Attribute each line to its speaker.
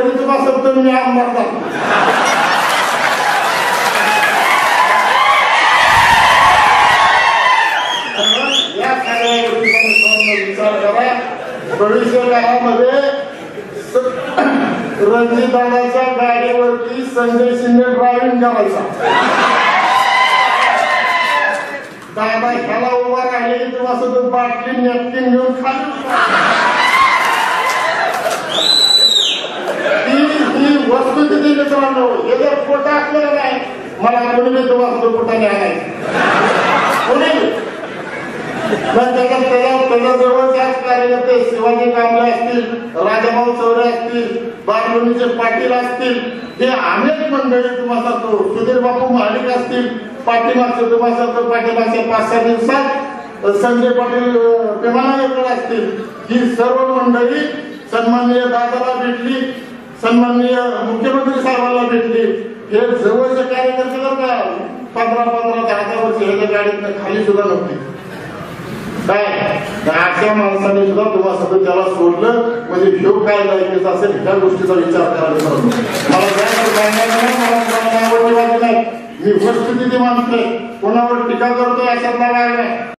Speaker 1: तरी तुम्हाला शब्द मी आमदार झालो या काळामध्ये रणजितदादाच्या गाडीवरती संजय शिंदे ड्रायव्हिंग करायचा. दादा ह्याला उभा राहिले की तुम्हाला सतत बाटली नॅपकिन घेऊन खाली ही ही वस्तू किती मित्रांनो हे जर पोटा असलेलं नाही मला कोणी मी तुम्हाला दुपटाने आणायचं. कोणी त्याच्या त्याच्या त्याच्याजवळ त्याच कार्यकर्ते शिवाजी कांबळे असतील राजाभाऊ चौरे असतील बारलोणीचे पाटील असतील हे अनेक मंडळी तुम्हाला सांगतो सुधीर बापू महाडिक असतील पाठीमागचे तुम्हाला सांगतो पाठीमागच्या पाच सहा दिवसात संजय पाटील विमानावर असतील. ही सर्व मंडळी सन्माननीय दादाला भेटली सन्माननीय मुख्यमंत्री साहेबांना भेटली. हे जवळचे कार्यकर्ते जर का पंधरा पंधरा दहा दहा वर्ष ह्याच्या गाडीत खाली सुद्धा नव्हती. काय? अशा माणसाने सुद्धा तुम्हाला सगळं त्याला सोडलं म्हणजे ह्यो काय लायकीचा असेल ह्या गोष्टीचा विचार करायला मित्रांनो. मला काय आवडली वाटली नाही. मी वस्तुस्थिती मानतोय कोणावर टीका करतोय अशातला भाग नाही.